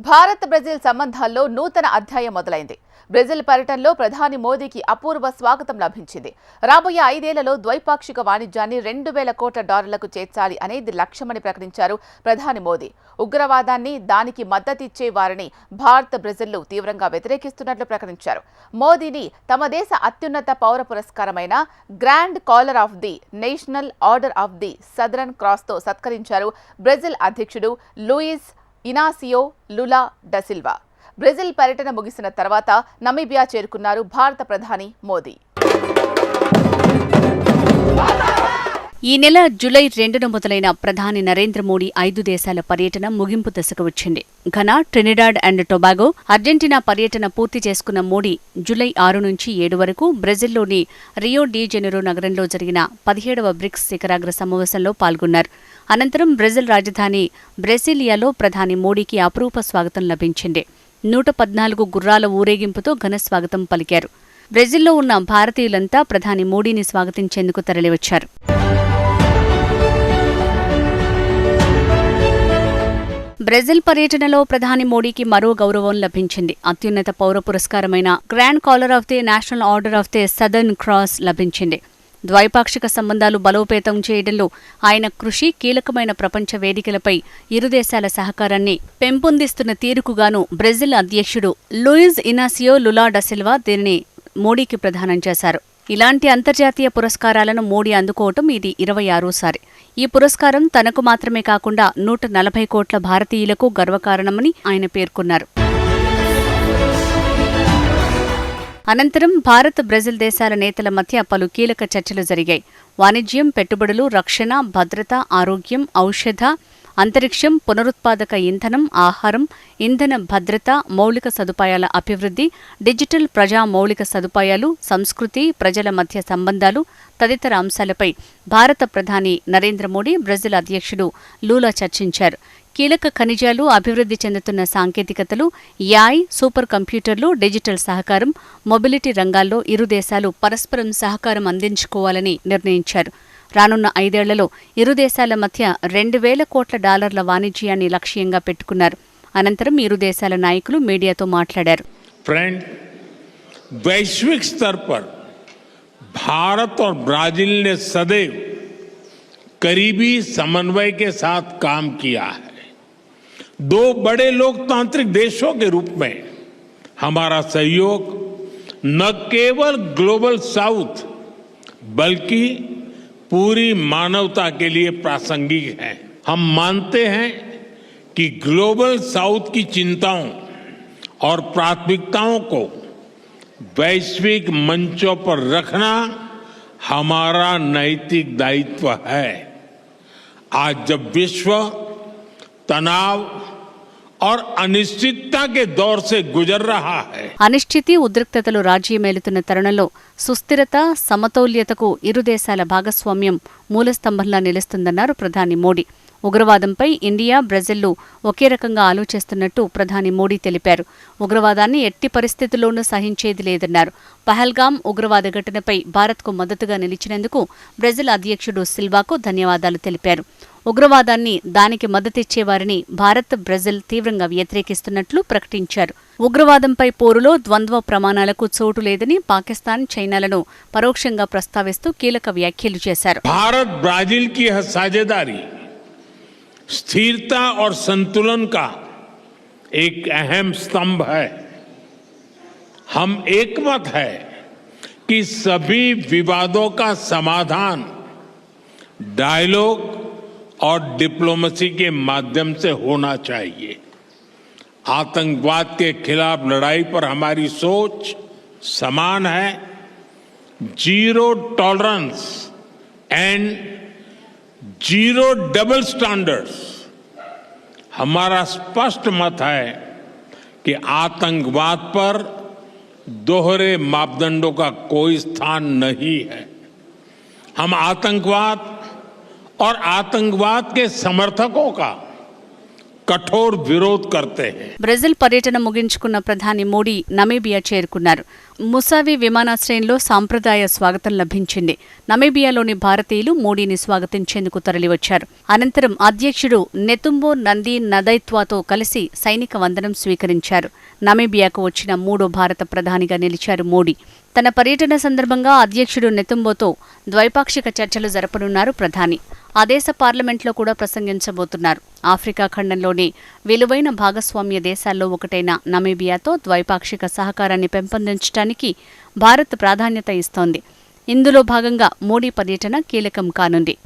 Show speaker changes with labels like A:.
A: Bharat Brazil సంబంధాల్లో నూతన అధ్యాయం మొదలైంది. బ్రెజిల్ పర్యటనలో ప్రధాని మోదీకి అపూర్వ స్వాగతం లభించింది. రాబోయే ఐదేళ్ళలో ద్వైపాక్షిక వాణిజ్యాన్ని రెండు వేల కోట్ల డాలర్లకు చేర్చాలి అనేది లక్ష్యమని ప్రకటించారు ప్రధాని మోదీ. ఉగ్రవాదాన్ని దానికి మద్దతిచ్చే వారిని భారత్ బ్రెజిల్లు తీవ్రంగా వ్యతిరేకిస్తున్నట్లు ప్రకటించారు. మోదీని తమ దేశ అత్యున్నత పౌర పురస్కారమైన Grand Collar of the National Order of the Southern క్రాస్తో సత్కరించారు బ్రెజిల్ అధ్యక్షుడు Luiz Inacio Lula da Silva Brazil పర్యటన ముగిసిన తర్వాత నమీబియా చేరుకున్నారు భారత ప్రధాని మోదీ.
B: ఈ నెల జులై రెండున మొదలైన ప్రధాని నరేంద్ర మోడీ ఐదు దేశాల పర్యటన ముగింపు దశకు వచ్చింది. Ghana Trinidad and Tobago Argentina పర్యటన పూర్తి చేసుకున్న మోడీ జులై ఆరు నుంచి ఏడు వరకు బ్రెజిల్లోని రియో డి జెనెరో నగరంలో జరిగిన పదిహేడవ బ్రిక్స్ శిఖరాగ్ర సమావేశంలో పాల్గొన్నారు. అనంతరం బ్రెజిల్ రాజధాని బ్రెసిలియాలో ప్రధాని మోడీకి అపురూప స్వాగతం లభించింది. నూట పద్నాలుగు గుర్రాల ఊరేగింపుతో ఘన స్వాగతం పలికారు. బ్రెజిల్లో ఉన్న భారతీయులంతా ప్రధాని మోడీని స్వాగతించేందుకు తరలివచ్చారు. బ్రెజిల్ పర్యటనలో ప్రధాని మోడీకి మరో గౌరవం లభించింది. అత్యున్నత పౌర పురస్కారమైన Grand Collar of the National Order of the Southern Cross లభించింది. ద్వైపాక్షిక సంబంధాలు బలోపేతం చేయడంలో ఆయన కృషి కీలకమైన ప్రపంచ వేదికలపై ఇరు దేశాల సహకారాన్ని పెంపొందిస్తున్న తీరుకుగాను బ్రెజిల్ అధ్యక్షుడు Luiz Inacio Lula da Silva దీనిని మోడీకి ప్రదానం చేశారు. ఇలాంటి అంతర్జాతీయ పురస్కారాలను మోడీ అందుకోవటం ఇది ఇరవై ఆరోసారి ఈ పురస్కారం తనకు మాత్రమే కాకుండా నూట నలభై కోట్ల భారతీయులకు గర్వకారణమని ఆయన పేర్కొన్నారు. అనంతరం భారత్ బ్రెజిల్ దేశాల నేతల మధ్య పలు కీలక చర్చలు జరిగాయి. వాణిజ్యం పెట్టుబడులు రక్షణ భద్రత ఆరోగ్యం ఔషధ అంతరిక్షం పునరుత్పాదక ఇంధనం ఆహారం ఇంధన భద్రత మౌలిక సదుపాయాల అభివృద్ధి డిజిటల్ ప్రజా మౌలిక సదుపాయాలు సంస్కృతి ప్రజల మధ్య సంబంధాలు తదితర అంశాలపై భారత ప్రధాని నరేంద్ర మోడీ బ్రెజిల్ అధ్యక్షుడు లూలా చర్చించారు. కీలక ఖనిజాలు అభివృద్ధి చెందుతున్న సాంకేతికతలు యాయ్ సూపర్ కంప్యూటర్లు డిజిటల్ సహకారం మొబిలిటీ రంగాల్లో ఇరు దేశాలు పరస్పరం సహకారం అందించుకోవాలని నిర్ణయించారు. రానున్న ఐదేళ్లలో ఇరు దేశాల మధ్య రెండు వేల కోట్ల డాలర్ల వాణిజ్యాన్ని లక్ష్యంగా పెట్టుకున్నారు అనంతరం ఇరు దేశాల నాయకులు మీడియాతో మాట్లాడారు
C: फ्रेंड वैश्विक स्तर पर भारत और ब्राजील ने सदैव करीबी समन्वय के साथ काम किया है दो बड़े लोकतांत्रिक देशों के रूप में हमारा सहयोग न केवल ग्लोबल साउथ बल्कि पूरी मानवता के लिए प्रासंगिक है। हम मानते हैं कि ग्लोबल साउथ की चिंताओं और प्राथमिकताओं को वैश्विक मंचों पर रखना हमारा नैतिक दायित्व है। आज जब विश्व तनाव సే గుజర్ రహా
B: అనిశ్చితి ఉద్రిక్తతలు రాజ్యమేలుతున్న తరుణంలో సుస్థిరత సమతౌల్యతకు ఇరు దేశాల భాగస్వామ్యం మూలస్తంభంలా నిలుస్తుందన్నారు ప్రధాని మోడీ. ఉగ్రవాదంపై ఇండియా బ్రెజిల్లు ఒకే రకంగా ఆలోచిస్తున్నట్టు ప్రధాని మోడీ తెలిపారు. ఉగ్రవాదాన్ని ఎట్టి పరిస్థితుల్లోనూ సహించేది లేదన్నారు. పహల్గామ్ ఉగ్రవాద ఘటనపై భారత్కు మద్దతుగా నిలిచినందుకు బ్రెజిల్ అధ్యక్షుడు సిల్వాకు ధన్యవాదాలు తెలిపారు. ఉగ్రవాదాన్ని దానికి మద్దతిచ్చేవారిని భారత్ బ్రెజిల్ తీవ్రంగా వ్యతిరేకిస్తున్నట్లు ప్రకటించారు ఉగ్రవాదంపై పోరులో ద్వంద్వ ప్రమాణాలకు చోటు లేదని పాకిస్తాన్ చైనాలను పరోక్షంగా ప్రస్తావిస్తూ కీలక వ్యాఖ్యలు చేశారు
C: भारत ब्राजील की यह साझेदारी स्थिरता और संतुलन का एक अहम स्तंभ है हम एकमत है कि सभी विवादों का समाधान डायलॉग और डिप्लोमेसी के माध्यम से होना चाहिए। आतंकवाद के खिलाफ लड़ाई पर हमारी सोच समान है। Zero tolerance and zero double standards हमारा स्पष्ट मत है कि आतंकवाद पर दोहरे मापदंडों का कोई स्थान नहीं है। हम आतंकवाद और आतंकवाद के समर्थकों का कठोर विरोध करते हैं
B: బ్రెజిల్ పర్యటన ముగించుకున్న ప్రధాని మోడీ నమీబియా చేరుకున్నారు ముసావి విమానాశ్రయంలో సాంప్రదాయ స్వాగతం లభించింది నమీబియాలోని భారతీయులు మోడీని స్వాగతించేందుకు తరలివచ్చారు అనంతరం అధ్యక్షుడు నెతుంబో నంది నదైత్వాతో కలిసి సైనిక వందనం స్వీకరించారు నమీబియాకు వచ్చిన మూడో భారత ప్రధానిగా నిలిచారు మోడీ తన పర్యటన సందర్భంగా అధ్యక్షుడు నెతుంబోతో ద్వైపాక్షిక చర్చలు జరపనున్నారు ప్రధాని. ఆ దేశ పార్లమెంట్లో కూడా ప్రసంగించబోతున్నారు. ఆఫ్రికా ఖండంలోని విలువైన భాగస్వామ్య దేశాల్లో ఒకటైన నమీబియాతో ద్వైపాక్షిక సహకారాన్ని పెంపొందించడానికి భారత్ ప్రాధాన్యత ఇస్తోంది. ఇందులో భాగంగా మోడీ పర్యటన కీలకం కానుంది.